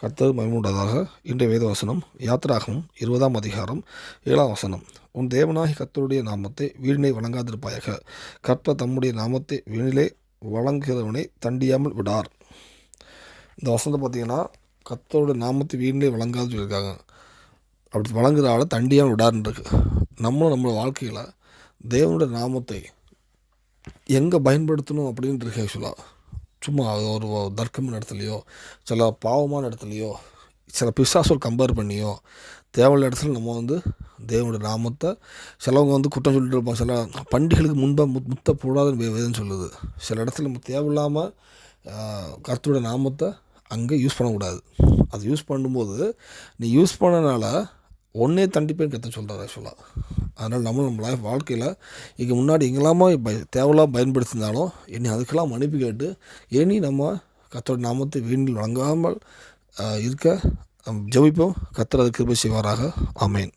கர்த்தர் மகிமுண்டதாக. இன்றைய வேதவசனம் யாத்திராகமும் இருபதாம் அதிகாரம் ஏழாம் வசனம். உன் தேவனாகி கர்த்தருடைய நாமத்தை வீணினை வழங்காதிருப்பாயாக கர்த்தர் தம்முடைய நாமத்தை வீணிலே வழங்குகிறவனை தண்டியாமல் விடார். இந்த வசனத்தை பார்த்தீங்கன்னா கர்த்தருடைய நாமத்தை வீணிலே வழங்காது சொல்லியிருக்காங்க. அப்படி வழங்குற ஆளை தண்டியாமல் விடாருன்ருக்கு நம்மளும் நம்மளோட வாழ்க்கையில் தேவனுடைய நாமத்தை எங்கே பயன்படுத்தணும் அப்படின்ட்டு இருக்கு ஆக்சுவலாக சும்மா ஒரு தர்க்கமான இடத்துலையோ சில பாவமான இடத்துலையோ சில பிசாசோடு கம்பேர் பண்ணியோ தேவையான இடத்துல நம்ம வந்து தேவனுடைய நாமத்தை சிலவங்க வந்து குற்றம் சொல்லிட்டு இருப்பாங்க. சில பண்டிகைகளுக்கு முன்பாக முத் முத்த போடாதுன்னு வே- சொல்லுது. சில இடத்துல நம்ம தேவையில்லாமல் கருத்துடைய நாமத்தை அங்கே யூஸ் பண்ணக்கூடாது. அது யூஸ் பண்ணும்போது நீ யூஸ் பண்ணனால ஒன்றே தண்டிப்பேன்னு கற்று சொல்கிறார் ஆக்சுவலாக அதனால் நம்மளும் நம்ம லைஃப் வாழ்க்கையில் இங்கே முன்னாடி எங்கெல்லாமா பய தேவையில்லாம் பயன்படுத்தியிருந்தாலும் இனி அதுக்கெல்லாம் மன்னிப்பு கேட்டு இனி நம்ம கத்தோட நாமத்தை வீணில் வழங்காமல் இருக்க ஜபிப்போம். கத்தர் அது கிருபை செய்வாராக. அமேன்